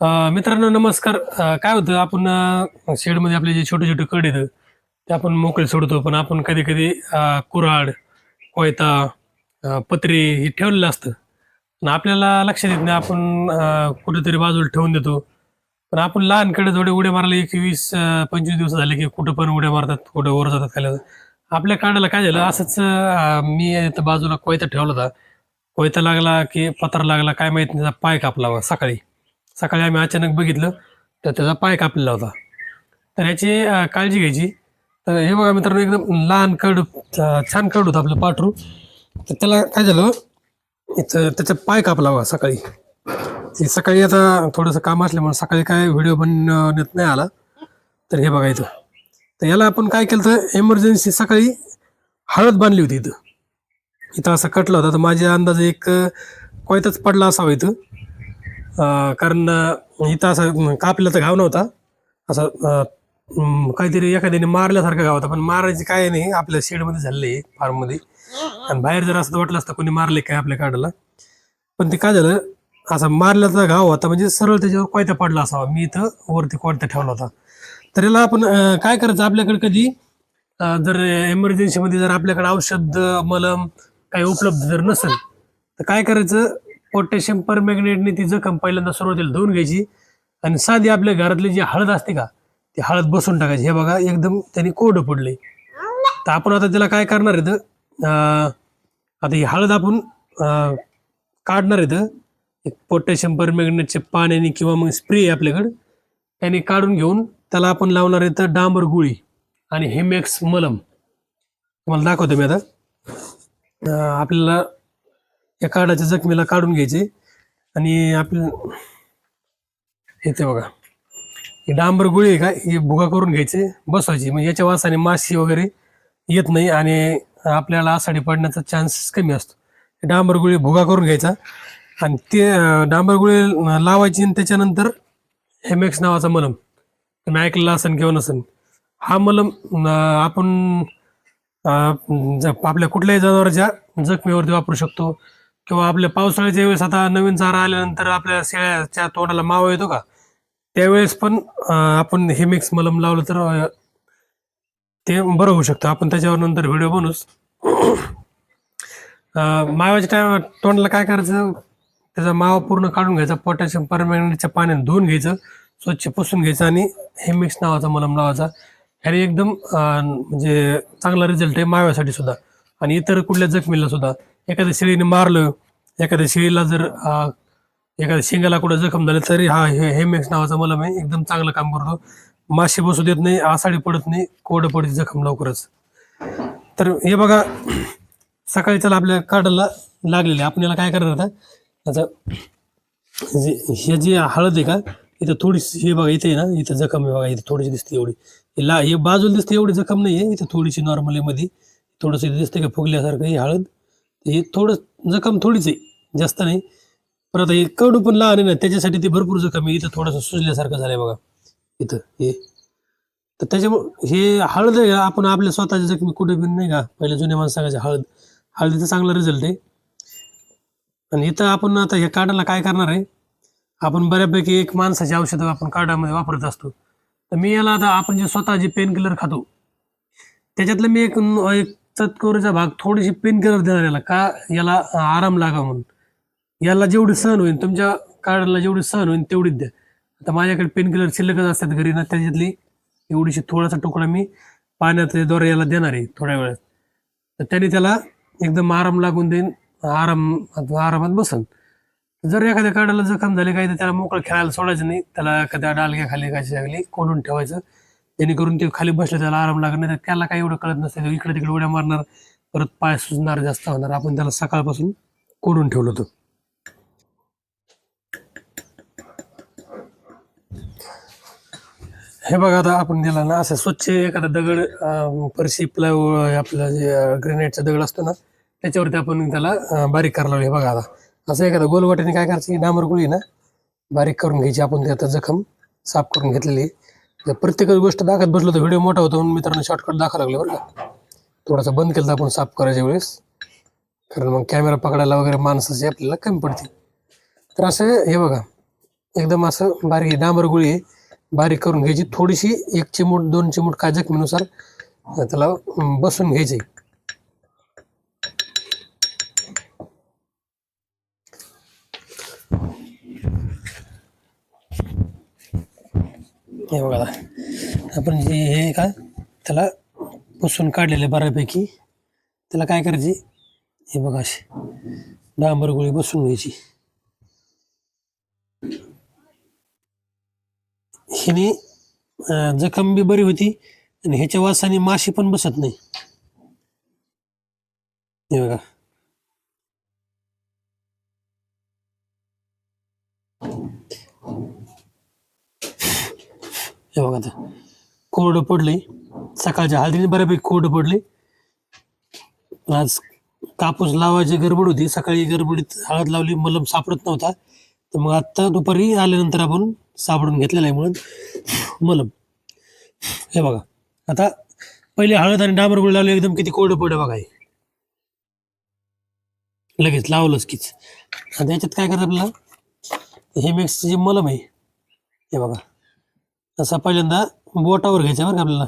मित्रांनो नमस्कार. अं, काय होतं आपण अं, शेडमध्ये आपले जे छोटे छोटे कड आहेत ते आपण मोकळे सोडतो पण आपण कधी कधी कुऱ्हाड कोयता अं, पत्रे हे ठेवलेलं असतं. पण आपल्याला लक्षात येत नाही आपण अं, कुठेतरी बाजूला ठेवून देतो. पण आपण लहानकडे थोडे उड्या मारले एक वीस अं, पंचवीस दिवस झाले की कुठं पण उड्या मारतात कुठं वर जातात खाली. जातात. आपल्या काढायला काय झालं असंच अं, मी इथं बाजूला कोयता ठेवला होता. कोयता लागला की पत्रा लागला काय माहीत नाही त्याचा पाय कापला बा सकाळी. सकाळी आम्ही अचानक बघितलं तर त्याचा पाय कापलेला होता. तर याची काळजी घ्यायची. तर हे बघा मित्रांनो एकदम लहान कड छान कड होतं आपलं पाठरू तर त्याला काय झालं इथं त्याचा पाय कापला बघा सकाळी. ते सकाळी आता थोडंसं काम असल्यामुळे सकाळी काय व्हिडिओ बनवण्यात नाही आला. तर हे बघा इथं. तर याला आपण काय केलं तर एमर्जन्सी सकाळी हळद बांधली होती इथं. इथं असं कटलं होतं तर माझ्या अंदाजे एक कोयताच पडला असावा इथं. कारण इथं असं कापलं तर घाव नव्हता. असं काहीतरी एखाद्याने मारल्यासारखा घाव होता पण मारायची काय नाही. आपल्या शेडमध्ये झालेलं आहे फार्ममध्ये. आणि बाहेर जर असं वाटलं असतं कोणी मारले काय आपल्या काढायला. पण ते काय झालं असा मारल्याचा घाव होता म्हणजे सरळ त्याच्यावर कोयता पडला असावा. मी इथं वरती कोयता ठेवला होता. तर याला आपण काय करायचं? आपल्याकडे कधी जर एमर्जन्सीमध्ये जर आपल्याकडे औषध मलम काही उपलब्ध जर नसेल तर काय करायचं? पोटॅशियम परमॅग्नेटने ती जखम पहिल्यांदा सुरुवातीला धुवून घ्यायची. आणि साधी आपल्या घरातली जी हळद असते का ती हळद बसून टाकायची. हे बघा एकदम त्यांनी कोरडं पडले तर आपण आता त्याला काय करणार आहे तर, अं, आता ही हळद आपण काढणार आहे तर एक पोटॅशियम परमॅग्नेटच्या पाण्याने किंवा मग स्प्रे आहे आपल्याकडं. त्याने काढून घेऊन त्याला आपण लावणार आहे तर डांबर गुळी आणि हेमेक्स मलम. तुम्हाला दाखवतो मी आता. आपल्याला या काढाच्या जखमेला काढून घ्यायचे. आणि आपलं हे ते बघा. हे डांबर गुळी आहे का? हे भुगा करून घ्यायचे बसवायची. मग याच्या वासाने माशी वगैरे येत नाही आणि आपल्याला आसाडी पडण्याचा चान्स कमी असतो. डांबर गुळी भुगा करून घ्यायचा. आणि ते डांबर गुळी लावायची आणि त्याच्यानंतर हेमेक्स नावाचा मलम. तुम्ही ऐकलेला असेल किंवा नसेल हा मलम आपण आपल्या कुठल्याही जनावरांच्या जखमेवरती वापरू शकतो. किंवा आपल्या पावसाळ्याच्या वेळेस आता नवीन चारा आल्यानंतर आपल्या शेळ्याच्या तोंडाला मावा येतो का? त्यावेळेस पण आपण हे मिक्स मलम लावलं तर ते बरं होऊ शकतं. आपण त्याच्यावर नंतर व्हिडिओ बनूच माव्याच्या टायमा तोंडाला काय करायचं? त्याचा मावा पूर्ण काढून घ्यायचा पोटॅशियम परमॅगनेटच्या पाण्याने धुवून घ्यायचं स्वच्छ पुसून घ्यायचं आणि हे मिक्स नावाचा मलम लावायचा. ह्याने एकदम म्हणजे चांगला रिझल्ट आहे माव्यासाठी सुद्धा. आणि इतर कुठल्या जखमीला सुद्धा. एखाद्या शेळीने मारलं एखाद्या शेळीला जर एखाद्या शेंगाला कुठं जखम झाली तरी हा हे हेमेक्स नावाचा मलम आहे एकदम चांगलं काम करतो. मासे बसू देत नाही आसाडी पडत नाही कोरडं पडते जखम लवकरच. तर हे बघा सकाळी त्याला आपल्या काढायला लागलेले. आहे याला काय करणार आता? आता जे- हे जी हळद आहे का इथं थोडीशी हे बघा इथे आहे ना इथं जखम आहे बघा इथं थोडीशी दिसते एवढी. ला हे बाजूला दिसते एवढी जखम नाही आहे इथं थोडीशी नॉर्मली मध्ये थोडंसं इथे दिसते का फुगल्यासारखं ही हळद? हे थोडं जखम थोडीच आहे जास्त नाही. पण आता हे कडू पण लहान आहे ना त्याच्यासाठी ते भरपूर जखम आहे. इथं थोडंसं सुजल्यासारखं झालंय बघा. इथं हे. तर त्याच्यामुळे हे हळद आहे आपण आपल्या स्वतःच्या जखमी कुठे पण नाही का पहिल्या जुन्या माणसांचे हळद. हळदीचा चांगला रिझल्ट आहे. आणि इथं आपण आता ह्या काढायला काय करणार आहे? आपण बऱ्यापैकी एक माणसाची औषधं आपण कार्डामध्ये वापरत असतो. तर मी याला आता आपण जे स्वतः जे पेन किलर खातो त्याच्यातलं मी एक एक चतकोरीचा भाग थोडीशी पेन किलर देणार याला. का याला आराम लागा म्हणून. याला जेवढी सहन होईल तुमच्या कार्डाला जेवढी सहन होईल तेवढीच द्या. आता माझ्याकडे पेन किलर शिल्लकच असतात घरी ना त्याच्यातली एवढीशी थोडासा तुकडा मी पाण्याद्वारे याला देणार आहे थोड्या वेळात. तर त्याने त्याला एकदम आराम लागून देईन. आराम आरामात बसन. जर एखाद्या कार्डाला जखम झाली काही तर त्याला मोकळं खेळायला सोडायचं नाही. त्याला एखाद्या डालग्या खाली काय लागली कोंडून ठेवायचं. जेणेकरून ते खाली बसले त्याला आराम लागणार नाही तर त्याला काही एवढं कळत नसतं इकडे तिकडे उड्या मारणार परत पाय सुजणार जास्त होणार. आपण त्याला सकाळपासून कोडून ठेवलं होतं. हे बघा आता आपण त्याला ना असं स्वच्छ एखादा दगड फरशी प्लाय आपला जे ग्रेनेडचा दगड असतो ना त्याच्यावरती आपण त्याला बारीक करायला लावलं हे बघा आता. असं एखादा गोलवाट्याने काय करायचं ही डांबर गुळी ना बारीक करून घ्यायची. आपण ते आता जखम साफ करून घेतलेली जर प्रत्येक गोष्ट दाखवत बसलो तर व्हिडिओ मोठा होतो म्हणून मित्रांनो शॉर्टकट दाखवा लागले बरं का. थोडासा बंद केला तर आपण साफ करायच्या वेळेस. कारण मग कॅमेरा पकडायला वगैरे माणसाची आपल्याला कमी पडते. तर असं हे बघा एकदम असं बारीक डांबर गोळी बारीक करून घ्यायची. थोडीशी एक चिमूट दोन चिमूट काय जखमीनुसार त्याला बसून घ्यायची. हे बघा. आपण जे हे का त्याला पुसून काढलेले बऱ्यापैकी. त्याला काय करायची? हे बघा अशी. डांबर गोळी बसून घ्यायची. हिने जखम बी बरी होती आणि ह्याच्या वासाने माशी पण बसत नाही. हे बघा. हे बघा आता. कोरडं पडले सकाळच्या हळदीने बऱ्यापैकी कोरडं पडले आज कापूस लावायची गडबड होती. सकाळी गडबडीत हळद लावली मलम सापडत नव्हता. तर मग आत्ता दुपारी आल्यानंतर आपण सापडून घेतलेला आहे म्हणून मलम. हे बघा. आता पहिले हळद आणि डांबर गुळ लावले एकदम किती कोरडं पडलं बघा हे. लगेच लावलंच कीच. आता याच्यात काय करायचं आपल्याला? हे मिक्सचं जे मलम आहे हे बघा. तसा पहिल्यांदा बोटावर घ्यायचं बरं का आपल्याला?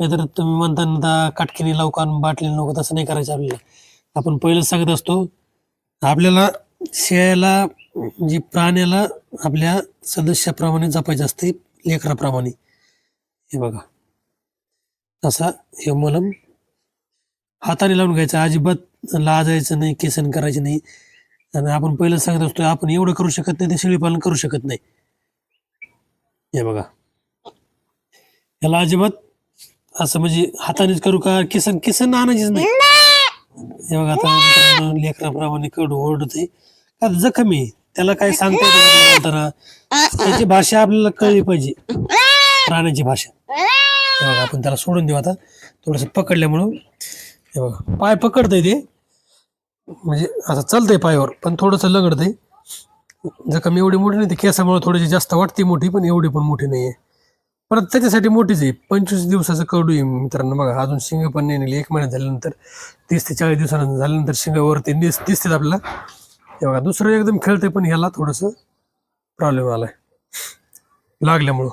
नाहीतर तुम्ही म्हणता काटकिनी आता काटकीने लवकर नको तसं नाही करायचं आपल्याला. आपण पहिलंच सांगत असतो आपल्याला शेळ्याला जी प्राण्याला आपल्या सदस्याप्रमाणे जपायचं असते लेकराप्रमाणे. हे बघा. तसा हे मलम हाताने लावून घ्यायचं अजिबात लाजायचं नाही केसन करायचं नाही. आणि आपण पहिलं सांगत असतो आपण एवढं करू शकत नाही ते शेळीपालन करू शकत नाही. हे बघा. याला अजिबात असं म्हणजे हातानेच करू का? किसन किसन आणायचीच नाही. हे बघा आता लेकराप्रमाणे कडू ओरडत आहे का जखम आहे? त्याला काय सांगता येत त्याची भाषा आपल्याला कळली पाहिजे. प्राण्याची भाषा. हे बघा आपण त्याला सोडून देऊ आता. थोडस पकडल्यामुळं. हे बघा पाय पकडतंय ते. म्हणजे असं चालतंय पायावर पण थोडंसं लगडतंय. जखम एवढी मोठी नाही ते केसामुळे थोडीशी जास्त वाटते मोठी पण एवढी पण मोठी नाही आहे परत त्याच्यासाठी मोठीच आहे. पंचवीस दिवसाचं कडू आहे मित्रांनो. बघा अजून शिंग पण नाही निघली. एक महिना झाल्यानंतर तीस ते चाळीस दिवसानंतर झाल्यानंतर शिंगावरती दिस दिसतात आपल्याला. हे बघा दुसरं एकदम खेळते पण ह्याला थोडंसं प्रॉब्लेम आलाय. लागल्यामुळं.